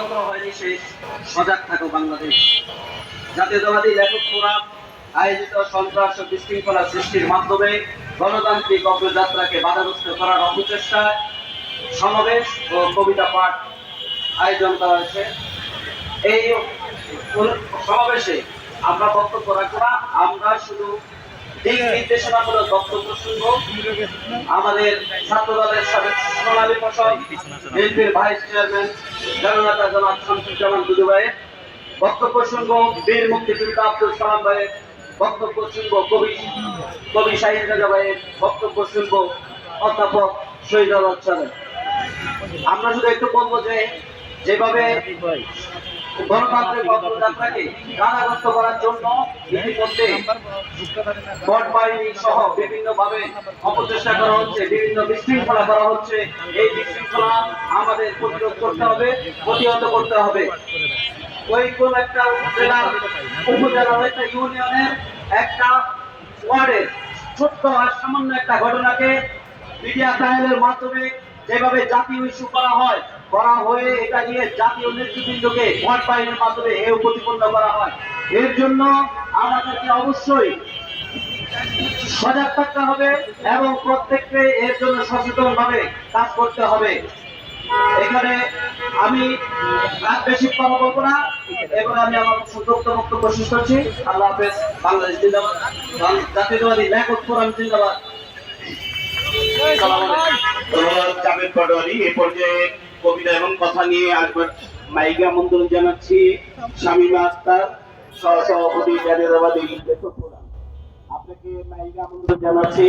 ষড়যন্ত্র হয়নি শেষ সজাগ থাকো বাংলাদেশ। জাতীয়তাবাদী লেখক ফোরাম আয়োজিত সন্ত্রাস ও বিশৃঙ্খলা সৃষ্টির মাধ্যমে গণতান্ত্রিক অগ্রযাত্রাকে বাধাগ্রস্ত করার অপচেষ্টায় সমাবেশ ও কবিতা পাঠ আয়োজন করা হয়েছে। এই সমাবেশে আমরা বক্তব্য রাখব আমরা শুধু বক্তব্য আমাদের সোনালী ভাইস চেয়ারম্যান বক্তব্য বীর মুক্তিযোদ্ধা আব্দুল সালাম ভাইয়ের। বক্তব্য কবি কবি শাহিদ রাজা ভাইয়ের। বক্তব্য অধ্যাপক শহীদ আমরা শুধু একটু বলব যে যেভাবে করা হচ্ছে, বিভিন্ন বিশৃঙ্খলা করা হচ্ছে। এই বিশৃঙ্খলা প্রতিরোধ করতে হবে, প্রতিহত করতে হবে। ওই কোন একটা ইউনিয়নের একটা ওয়ার্ডের ছোট্ট আর সামান্য একটা ঘটনাকে মিডিয়া চ্যানেলের মাধ্যমে যেভাবে জাতীয় ইস্যু করা হয় করা হয়ে এটা নিয়ে জাতীয় নেতৃবৃন্দকে ভোট বাহিনীর মাধ্যমে এ প্রতিপন্ন করা হয়। এর জন্য আমাদেরকে অবশ্যই সজাগ থাকতে হবে এবং প্রত্যেককে এর জন্য সচেতন ভাবে কাজ করতে হবে। এখানে আমি রাত বেশি কথা বলব না। এবং আমি আমার সংযুক্ত বক্তব্য শেষ করছি। আল্লাহ হাফেজ, বাংলাদেশ জিন্দাবাদ। জাতীয়তাবাদী লেখক ফোরাম জিন্দাবাদ। ধন্যবাদ পাটোয়ারি। এ পর্যায়ে কবিতা এবং কথা নিয়ে আসবার মাইকে আমন্ত্রণ জানাচ্ছি। শামীমা আক্তার সহ সভাপতি জাতীয়তাবাদী আপনাকে মাইকে আমন্ত্রণ জানাচ্ছি।